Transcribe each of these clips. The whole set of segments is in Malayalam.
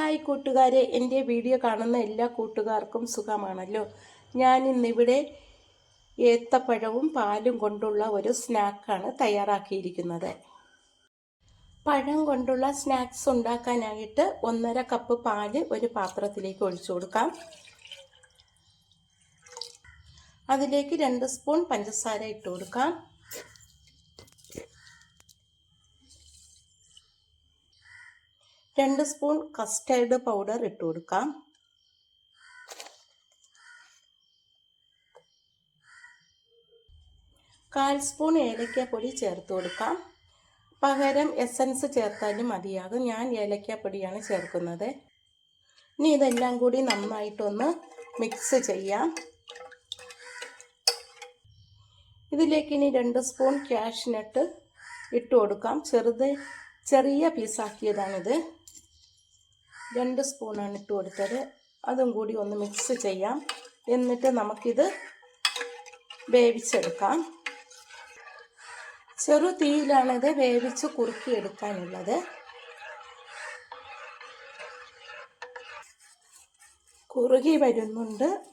ഹായ് കൂട്ടുകാരെ എന്റെ വീഡിയോ കാണുന്ന എല്ലാ കൂട്ടുകാർക്കും സുഖമാണല്ലോ? ഞാൻ ഇന്നിവിടെ ഏത്തപ്പഴവും പാലും കൊണ്ടുള്ള ഒരു സ്നാക്കാണ് തയ്യാറാക്കിയിരിക്കുന്നത്. പഴം കൊണ്ടുള്ള സ്നാക്സ് ഉണ്ടാക്കാനായിട്ട് ഒന്നര കപ്പ് പാൽ ഒരു പാത്രത്തിലേക്ക് ഒഴിച്ചു കൊടുക്കാം. അതിലേക്ക് രണ്ട് സ്പൂൺ പഞ്ചസാര ഇട്ട് കൊടുക്കാം. രണ്ട് സ്പൂൺ കസ്റ്റേർഡ് പൗഡർ ഇട്ട് കൊടുക്കാം. കാൽ സ്പൂൺ ഏലക്കാപ്പൊടി ചേർത്ത് കൊടുക്കാം. പകരം എസൻസ് ചേർത്താലും മതിയാകും. ഞാൻ ഏലക്കാപ്പൊടിയാണ് ചേർക്കുന്നത്. ഇനി ഇതെല്ലാം കൂടി നന്നായിട്ടൊന്ന് മിക്സ് ചെയ്യാം. ഇതിലേക്ക് ഇനി രണ്ട് സ്പൂൺ ക്യാഷ്നട്ട് ഇട്ട് കൊടുക്കാം. ചെറുത് ചെറിയ പീസാക്കിയതാണിത് രണ്ട് സ്പൂണാണ് ഇട്ട് കൊടുത്തത്. അതും കൂടി ഒന്ന് മിക്സ് ചെയ്യാം. എന്നിട്ട് നമുക്കിത് വേവിച്ചെടുക്കാം. ചെറു തീയിലാണിത് വേവിച്ച് കുറുക്കിയെടുക്കാനുള്ളത്. കുറുകി വരുന്നുണ്ട്.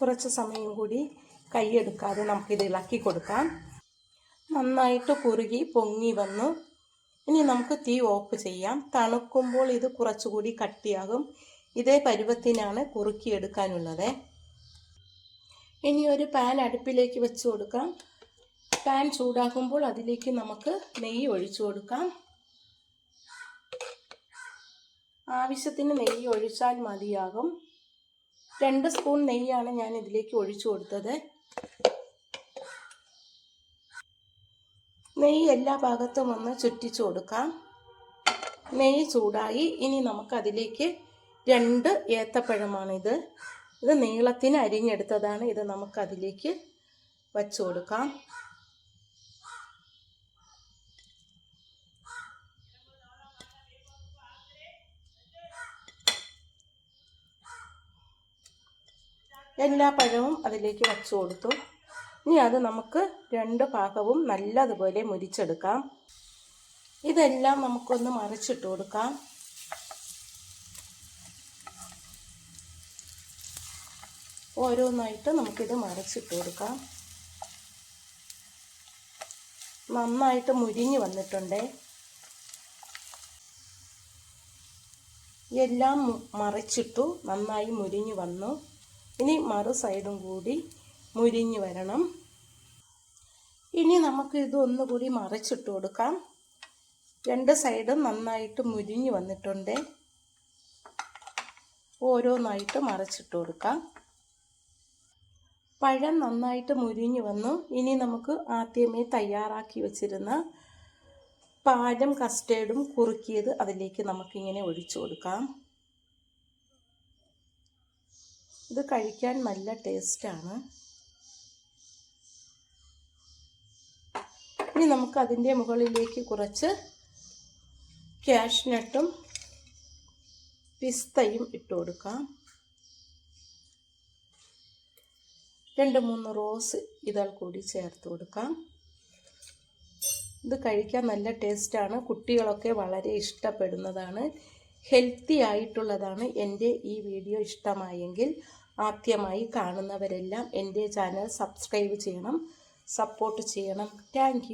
കുറച്ച് സമയം കൂടി കൈയെടുക്കാതെ നമുക്കിത് ഇളക്കി കൊടുക്കാം. നന്നായിട്ട് കുറുകി പൊങ്ങി വന്നു. ഇനി നമുക്ക് തീ ഓഫ് ചെയ്യാം. തണുക്കുമ്പോൾ ഇത് കുറച്ചുകൂടി കട്ടിയാകും. ഇതേ പരുവത്തിനാണ് കുറുക്കിയെടുക്കാനുള്ളത്. ഇനി ഒരു പാൻ അടുപ്പിലേക്ക് വെച്ച് കൊടുക്കാം. പാൻ ചൂടാക്കുമ്പോൾ അതിലേക്ക് നമുക്ക് നെയ്യ് ഒഴിച്ചു കൊടുക്കാം. ആവശ്യത്തിന് നെയ്യ് ഒഴിച്ചാൽ മതിയാകും. രണ്ട് സ്പൂൺ നെയ്യാണ് ഞാൻ ഇതിലേക്ക് ഒഴിച്ചു കൊടുത്തത്. നെയ്യ് എല്ലാ ഭാഗത്തും ഒന്ന് ചുറ്റിച്ചു കൊടുക്കാം. നെയ്യ് ചൂടായി. ഇനി നമുക്കതിലേക്ക് രണ്ട് ഏത്തപ്പഴമാണിത്. ഇത് നീളത്തിന് അരിഞ്ഞെടുത്തതാണ്. ഇത് നമുക്കതിലേക്ക് വച്ചു കൊടുക്കാം. എല്ലാ പഴവും അതിലേക്ക് വച്ചു കൊടുത്തു. ഇനി അത് നമുക്ക് രണ്ട് ഭാഗവും നല്ലതുപോലെ മുരിച്ചെടുക്കാം. ഇതെല്ലാം നമുക്കൊന്ന് മറിച്ചിട്ട് കൊടുക്കാം. ഓരോന്നായിട്ട് നമുക്കിത് മറിച്ചിട്ട് കൊടുക്കാം. നന്നായിട്ട് മുരിഞ്ഞ് വന്നിട്ടുണ്ട്. എല്ലാം മറിച്ചിട്ടു നന്നായി മുരിഞ്ഞ് വന്നു. ഇനി മറു സൈഡും കൂടി മുരിഞ്ഞ് വരണം. ഇനി നമുക്ക് ഇത് ഒന്നുകൂടി മറിച്ചിട്ട് കൊടുക്കാം. രണ്ട് സൈഡും നന്നായിട്ട് മുരിഞ്ഞ് വന്നിട്ടുണ്ട്. ഓരോന്നായിട്ട് മറിച്ചിട്ട് കൊടുക്കാം. പഴം നന്നായിട്ട് മുരിഞ്ഞ് വന്നു. ഇനി നമുക്ക് ആദ്യമേ തയ്യാറാക്കി വെച്ചിരുന്ന പാലും കസ്റ്റേർഡും കുറുക്കിയത് അതിലേക്ക് നമുക്കിങ്ങനെ ഒഴിച്ചു കൊടുക്കാം. ഇത് കഴിക്കാൻ നല്ല ടേസ്റ്റാണ്. ഇനി നമുക്ക് അതിന്റെ മുകളിലേക്ക് കുറച്ച് ക്യാഷ്നട്ടും പിസ്തയും ഇട്ട് കൊടുക്കാം. രണ്ട് മൂന്ന് റോസ് ഇതാൾ കൂടി ചേർത്ത് കൊടുക്കാം. ഇത് കഴിക്കാൻ നല്ല ടേസ്റ്റാണ് കുട്ടികളൊക്കെ വളരെ ഇഷ്ടപ്പെടുന്നതാണ്. ഹെൽത്തി ആയിട്ടുള്ളതാണ് എന്റെ ഈ വീഡിയോ ഇഷ്ടമായെങ്കിൽ ആദ്യമായി കാണുന്നവരെല്ലാം എന്റെ ചാനൽ സബ്സ്ക്രൈബ് ചെയ്യണം. സപ്പോർട്ട് ചെയ്യണം. താങ്ക്